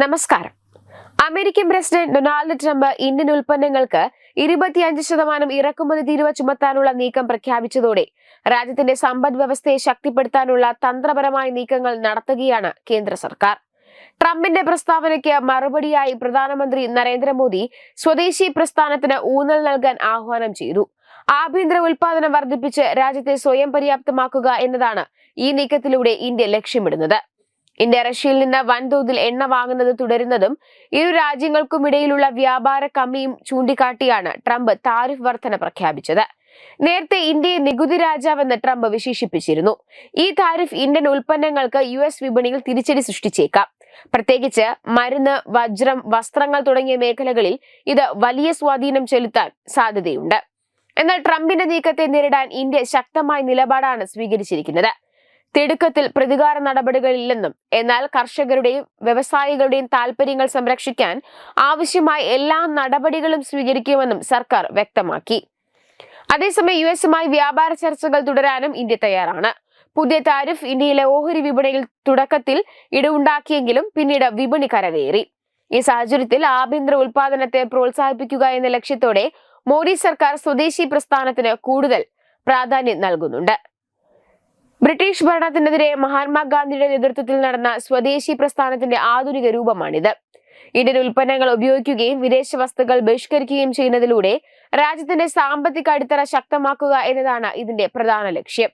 നമസ്കാരം. American president Donald Trump Indian ഉൽപ്പന്നങ്ങൾക്ക് ഇരുപത്തിയഞ്ച് ശതമാനം ഇറക്കുമതി തീരുവ ചുമത്താനുള്ള നീക്കം പ്രഖ്യാപിച്ചതോടെ രാജ്യത്തിന്റെ സമ്പദ് വ്യവസ്ഥയെ ശക്തിപ്പെടുത്താനുള്ള തന്ത്രപരമായ നീക്കങ്ങൾ നടത്തുകയാണ് കേന്ദ്ര സർക്കാർ. ട്രംപിന്റെ പ്രസ്താവനയ്ക്ക് മറുപടിയായി പ്രധാനമന്ത്രി നരേന്ദ്രമോദി സ്വദേശി പ്രസ്ഥാനത്തിന് ഊന്നൽ നൽകാൻ ആഹ്വാനം ചെയ്തു. ആഭ്യന്തര ഉൽപാദനം വർദ്ധിപ്പിച്ച് രാജ്യത്തെ സ്വയം പര്യാപ്തമാക്കുക എന്നതാണ് ഈ നീക്കത്തിലൂടെ ഇന്ത്യ ലക്ഷ്യമിടുന്നത്. ഇന്ത്യ റഷ്യയിൽ നിന്ന് വൻതോതിൽ എണ്ണ വാങ്ങുന്നത് തുടരുന്നതും ഇരു രാജ്യങ്ങൾക്കുമിടയിലുള്ള വ്യാപാര കമ്മിയും ചൂണ്ടിക്കാട്ടിയാണ് ട്രംപ് താരിഫ് വർധന പ്രഖ്യാപിച്ചത്. നേരത്തെ ഇന്ത്യയെ നികുതി രാജാവെന്ന് ട്രംപ് വിശേഷിപ്പിച്ചിരുന്നു. ഈ താരിഫ് ഇന്ത്യൻ ഉൽപ്പന്നങ്ങൾക്ക് യു എസ് വിപണിയിൽ തിരിച്ചടി സൃഷ്ടിച്ചേക്കാം. പ്രത്യേകിച്ച് മരുന്ന് വജ്രം വസ്ത്രങ്ങൾ തുടങ്ങിയ മേഖലകളിൽ ഇത് വലിയ സ്വാധീനം ചെലുത്താൻ സാധ്യതയുണ്ട്. എന്നാൽ ട്രംപിന്റെ നീക്കത്തെ നേരിടാൻ ഇന്ത്യ ശക്തമായ നിലപാടാണ് സ്വീകരിച്ചിരിക്കുന്നത്. തിടുക്കത്തിൽ പ്രതികാര നടപടികളില്ലെന്നും എന്നാൽ കർഷകരുടെയും വ്യവസായികളുടെയും താൽപര്യങ്ങൾ സംരക്ഷിക്കാൻ ആവശ്യമായ എല്ലാ നടപടികളും സ്വീകരിക്കുമെന്നും സർക്കാർ വ്യക്തമാക്കി. അതേസമയം യു എസുമായി വ്യാപാര ചർച്ചകൾ തുടരാനും ഇന്ത്യ തയ്യാറാണ്. പുതിയ താരിഫ് ഇന്ത്യയിലെ ഓഹരി വിപണിയിൽ തുടക്കത്തിൽ ഇടവുണ്ടാക്കിയെങ്കിലും പിന്നീട് വിപണി കരകയറി. ഈ സാഹചര്യത്തിൽ ആഭ്യന്തര ഉൽപാദനത്തെ പ്രോത്സാഹിപ്പിക്കുക എന്ന ലക്ഷ്യത്തോടെ മോദി സർക്കാർ സ്വദേശി പ്രസ്ഥാനത്തിന് കൂടുതൽ പ്രാധാന്യം നൽകുന്നുണ്ട്. ബ്രിട്ടീഷ് ഭരണത്തിനെതിരെ മഹാത്മാഗാന്ധിയുടെ നേതൃത്വത്തിൽ നടന്ന സ്വദേശി പ്രസ്ഥാനത്തിന്റെ ആധുനിക രൂപമാണിത്. ഇന്ത്യൻ ഉൽപ്പന്നങ്ങൾ ഉപയോഗിക്കുകയും വിദേശ വസ്തുക്കൾ ബഹിഷ്കരിക്കുകയും ചെയ്യുന്നതിലൂടെ രാജ്യത്തിന്റെ സാമ്പത്തിക അടിത്തറ ശക്തമാക്കുക എന്നതാണ് ഇതിന്റെ പ്രധാന ലക്ഷ്യം.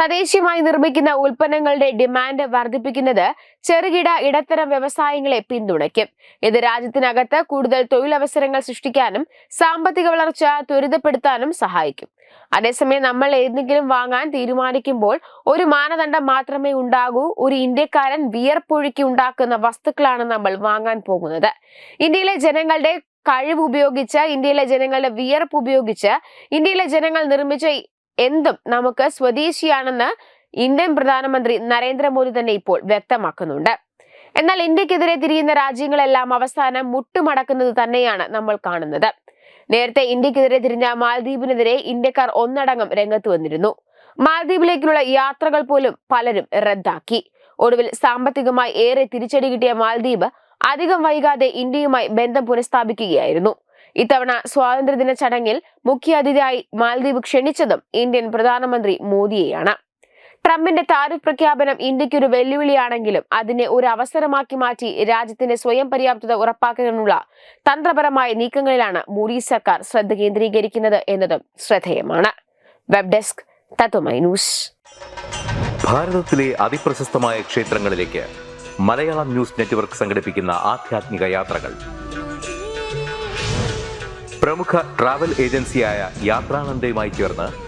തദ്ദേശീയമായി നിർമ്മിക്കുന്ന ഉൽപ്പന്നങ്ങളുടെ ഡിമാൻഡ് വർദ്ധിപ്പിക്കുന്നത് ചെറുകിട ഇടത്തരം വ്യവസായങ്ങളെ പിന്തുണയ്ക്കും. ഇത് രാജ്യത്തിനകത്ത് കൂടുതൽ തൊഴിലവസരങ്ങൾ സൃഷ്ടിക്കാനും സാമ്പത്തിക വളർച്ച ത്വരിതപ്പെടുത്താനും സഹായിക്കും. അതേസമയം നമ്മൾ എന്തെങ്കിലും വാങ്ങാൻ തീരുമാനിക്കുമ്പോൾ ഒരു മാനദണ്ഡം മാത്രമേ ഉണ്ടാകൂ. ഒരു ഇന്ത്യക്കാരൻ വിയർപ്പൊഴുക്കി ഉണ്ടാക്കുന്ന വസ്തുക്കളാണ് നമ്മൾ വാങ്ങാൻ പോകുന്നത്. ഇന്ത്യയിലെ ജനങ്ങളുടെ കഴിവ് ഉപയോഗിച്ച് ഇന്ത്യയിലെ ജനങ്ങളുടെ വിയർപ്പ് ഉപയോഗിച്ച് ഇന്ത്യയിലെ ജനങ്ങൾ നിർമ്മിച്ച എന്തും നമുക്ക് സ്വദേശിയാണെന്ന് ഇന്ത്യൻ പ്രധാനമന്ത്രി നരേന്ദ്രമോദി തന്നെ ഇപ്പോൾ വ്യക്തമാക്കുന്നുണ്ട്. എന്നാൽ ഇന്ത്യക്കെതിരെ തിരിയുന്ന രാജ്യങ്ങളെല്ലാം അവസാനം മുട്ടുമടക്കുന്നത് തന്നെയാണ് നമ്മൾ കാണുന്നത്. നേരത്തെ ഇന്ത്യക്കെതിരെ തിരിഞ്ഞ മാലദ്വീപിനെതിരെ ഇന്ത്യക്കാർ ഒന്നടങ്കം രംഗത്ത് വന്നിരുന്നു. മാലദ്വീപിലേക്കുള്ള യാത്രകൾ പോലും പലരും റദ്ദാക്കി. ഒടുവിൽ സാമ്പത്തികമായി ഏറെ തിരിച്ചടി കിട്ടിയ മാലദ്വീപ് അധികം വൈകാതെ ഇന്ത്യയുമായി ബന്ധം പുനഃസ്ഥാപിക്കുകയായിരുന്നു. ഇത്തവണ സ്വാതന്ത്ര്യദിന ചടങ്ങിൽ മുഖ്യാതിഥിയായി മാലദ്വീപ് ക്ഷണിച്ചതും ഇന്ത്യൻ പ്രധാനമന്ത്രി മോദിയെയാണ്. ട്രംപിന്റെ താരിഫ് പ്രഖ്യാപനം ഇന്ത്യക്കൊരു വെല്ലുവിളിയാണെങ്കിലും അതിനെ ഒരു അവസരമാക്കി മാറ്റി രാജ്യത്തിന്റെ സ്വയം പര്യാപ്തത ഉറപ്പാക്കാനുള്ള തന്ത്രപരമായ നീക്കങ്ങളിലാണ് മോഡി സർക്കാർ ശ്രദ്ധ കേന്ദ്രീകരിക്കുന്നത് എന്നതും ശ്രദ്ധേയമാണ്. Web desk news. ഭാരതത്തിലെ അതിപ്രശസ്തമായ ക്ഷേത്രങ്ങളിലേക്ക് മലയാളം ന്യൂസ് നെറ്റ്വർക്ക് സംഘടിപ്പിക്കുന്ന ആധ്യാത്മിക യാത്രകൾ. പ്രമുഖ ട്രാവൽ ഏജൻസിയായ യാത്രാനന്ദയുമായി ചേർന്ന്